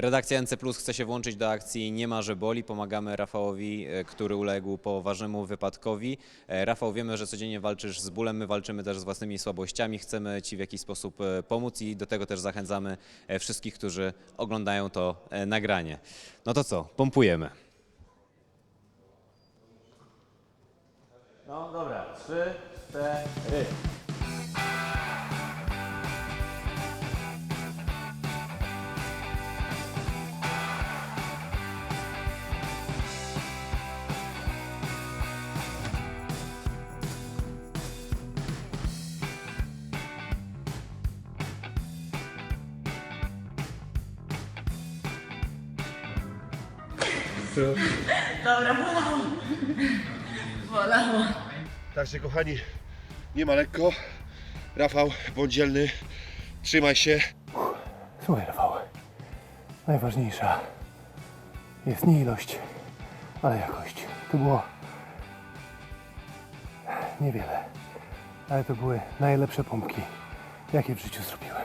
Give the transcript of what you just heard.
Redakcja NC Plus chce się włączyć do akcji Nie ma, że boli. Pomagamy Rafałowi, e, który uległ poważnemu wypadkowi. E, Rafał, wiemy, że codziennie walczysz z bólem, my walczymy też z własnymi słabościami. Chcemy Ci w jakiś sposób e, pomóc i do tego też zachęcamy wszystkich, którzy oglądają to nagranie. No to co, pompujemy. No dobra, trzy, cztery. Dobra, bolało. Bolało. Także kochani, nie ma lekko. Rafał, bądź dzielny, trzymaj się. Słuchaj, Rafał. Najważniejsza jest nie ilość, ale jakość. To było niewiele, ale to były najlepsze pompki, jakie w życiu zrobiłem.